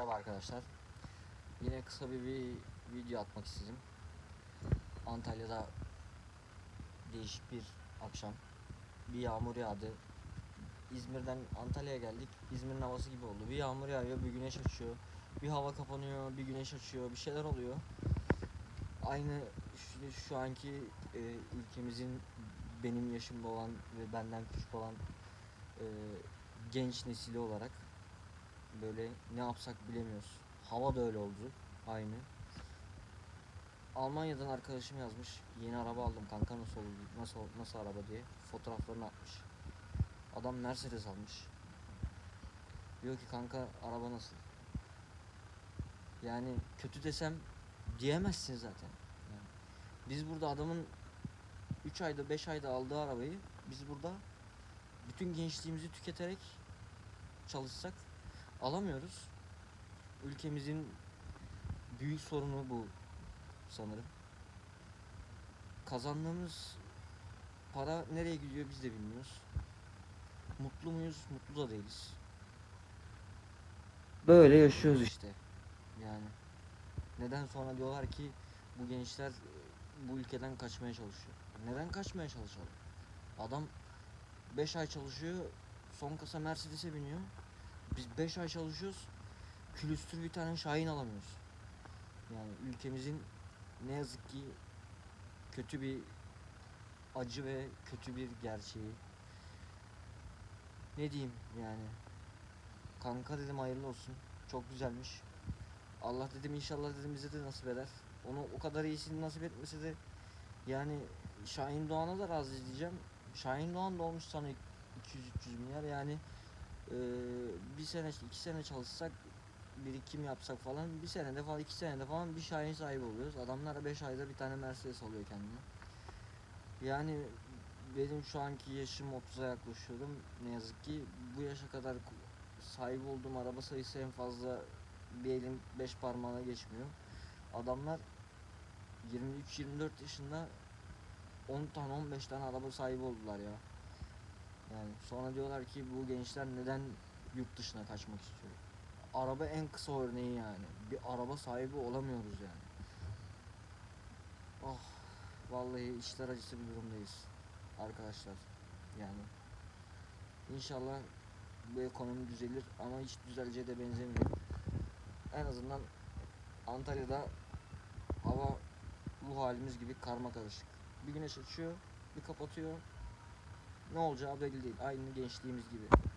Merhaba arkadaşlar. Yine kısa bir, bir video atmak istedim. Antalya'da değişik bir akşam. Bir yağmur yağdı. İzmir'den Antalya'ya geldik. İzmir'in havası gibi oldu. Bir yağmur yağıyor, bir güneş açıyor. Bir hava kapanıyor, bir güneş açıyor. Bir şeyler oluyor. Aynı şu, şu anki e, ülkemizin benim yaşımda olan ve benden küçük olan e, genç nesili olarak böyle ne yapsak bilemiyoruz. Hava da öyle oldu. Aynı. Almanya'dan arkadaşım yazmış. Yeni araba aldım kanka nasıl oldu? Nasıl nasıl araba diye fotoğraflarını atmış. Adam Mercedes almış. Diyor ki kanka araba nasıl? Yani kötü desem diyemezsin zaten. Biz burada adamın 3 ayda 5 ayda aldığı arabayı biz burada bütün gençliğimizi tüketerek çalışsak alamıyoruz. Ülkemizin büyük sorunu bu sanırım. Kazandığımız para nereye gidiyor biz de bilmiyoruz. Mutlu muyuz? Mutlu da değiliz. Böyle yaşıyoruz işte. Yani neden sonra diyorlar ki bu gençler e, bu ülkeden kaçmaya çalışıyor. Neden kaçmaya çalışalım? Adam 5 ay çalışıyor, son kasa Mercedes'e biniyor. Biz 5 ay çalışıyoruz. Külüstür bir tane Şahin alamıyoruz. Yani ülkemizin ne yazık ki kötü bir acı ve kötü bir gerçeği. Ne diyeyim yani. Kanka dedim hayırlı olsun. Çok güzelmiş. Allah dedim inşallah dedim bize de nasip eder. Onu o kadar iyisini nasip etmese de yani Şahin Doğan'a da razı diyeceğim. Şahin Doğan da olmuş sana 200-300 milyar yani ee, bir sene iki sene çalışsak birikim yapsak falan bir senede falan iki senede falan bir Şahin sahibi oluyoruz. Adamlar 5 ayda bir tane Mercedes alıyor kendine. Yani benim şu anki yaşım 30'a yaklaşıyorum. Ne yazık ki bu yaşa kadar sahip olduğum araba sayısı en fazla bir elin 5 parmağına geçmiyor. Adamlar 23-24 yaşında 10 tane 15 tane araba sahibi oldular ya. Yani sonra diyorlar ki bu gençler neden yurt dışına kaçmak istiyor? Araba en kısa örneği yani. Bir araba sahibi olamıyoruz yani. Oh vallahi içler acısı bir durumdayız arkadaşlar. Yani inşallah bu ekonomi düzelir ama hiç düzeleceğe de benzemiyor. En azından Antalya'da hava bu halimiz gibi karma karışık. Bir güneş açıyor, bir kapatıyor. Ne olacağı belli değil. Aynı gençliğimiz gibi.